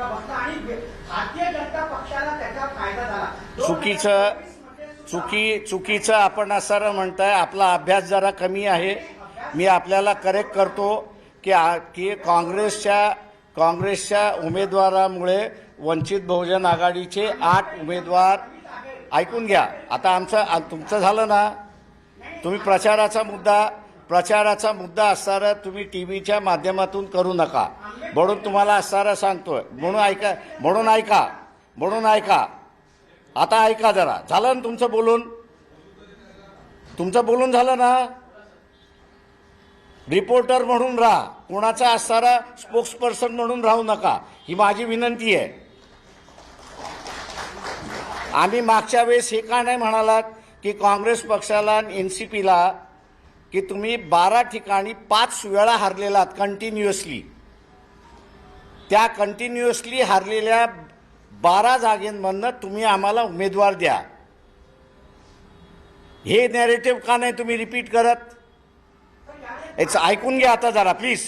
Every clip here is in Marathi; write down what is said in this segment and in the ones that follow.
फटका बसला आणि भारतीय जनता पक्षाला त्याचा फायदा झाला. दोन चुकीचं चुकी चुकीचं आपण असं म्हणताय आपला अभ्यास जरा कमी आहे. मी आपल्याला करेक्ट करतो की की काँग्रेसच्या काँग्रेसच्या उमेदवारामुळे वंचित बहुजन आघाडीचे आठ उमेदवार ऐकून घ्या. आता आमचं तुमचं झालं ना? तुम्ही प्रचाराचा मुद्दा प्रचाराचा मुद्दा असणारा तुम्ही टी व्हीच्या माध्यमातून करू नका. म्हणून तुम्हाला असणारा सांगतोय. म्हणून ऐका म्हणून ऐका म्हणून ऐका. आता ऐका जरा. झालं ना तुमचं बोलून? तुमचं बोलून झालं ना? रिपोर्टर म्हणून राहा. कोणाचा असणारा स्पोक्स पर्सन म्हणून राहू नका. ही माझी विनंती आहे. आम्ही मागच्या वेळेस हे का नाही म्हणालात की काँग्रेस पक्षाला एन सी पीला की तुम्ही बारा ठिकाणी पाच वेळा हारलेलात कंटिन्युअसली त्या कंटिन्युअसली हारलेल्या बारा जागेंमधनं तुम्ही आम्हाला उमेदवार द्या. हे नॅरेटिव्ह का नाही तुम्ही रिपीट करत? याचं ऐकून घ्या आता जरा प्लीज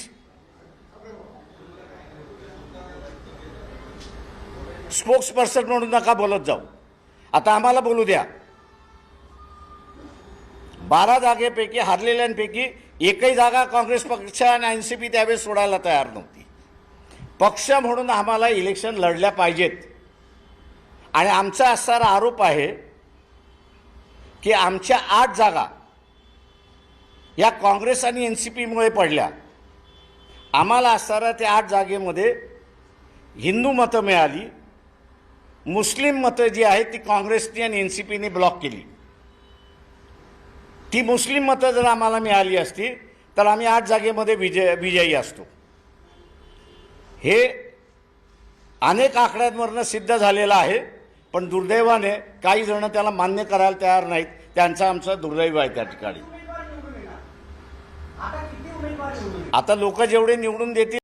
स्पोक्स पर्सन म्हणून नका बोलत जाऊ. आता आम्हाला बोलू द्या. बारा जागेपैकी हरलेल्यांपैकी एकही जागा काँग्रेस पक्ष आणि एन सी पी त्यावेळेस सोडायला तयार नव्हती. पक्ष म्हणून आम्हाला इलेक्शन लढल्या पाहिजेत. आणि आमचा असणारा आरोप आहे की आमच्या आठ जागा या काँग्रेस आणि एन सी पीमुळे पडल्या. आम्हाला असणाऱ्या त्या आठ जागेमध्ये हिंदू मतं मिळाली मुस्लिम मतं जी आहेत ती काँग्रेसने आणि एन सी पीने ब्लॉक केली. ती मुस्लिम मतं जर आम्हाला मिळाली असती तर आम्ही आठ जागेमध्ये विजय विजयी असतो. हे अनेक आकड्यांवरनं सिद्ध झालेलं आहे पण दुर्दैवाने काही जण त्याला मान्य करायला तयार नाहीत. त्यांचं आमचं दुर्दैव आहे त्या ठिकाणी? आता लोक जेवढे निवडून देतील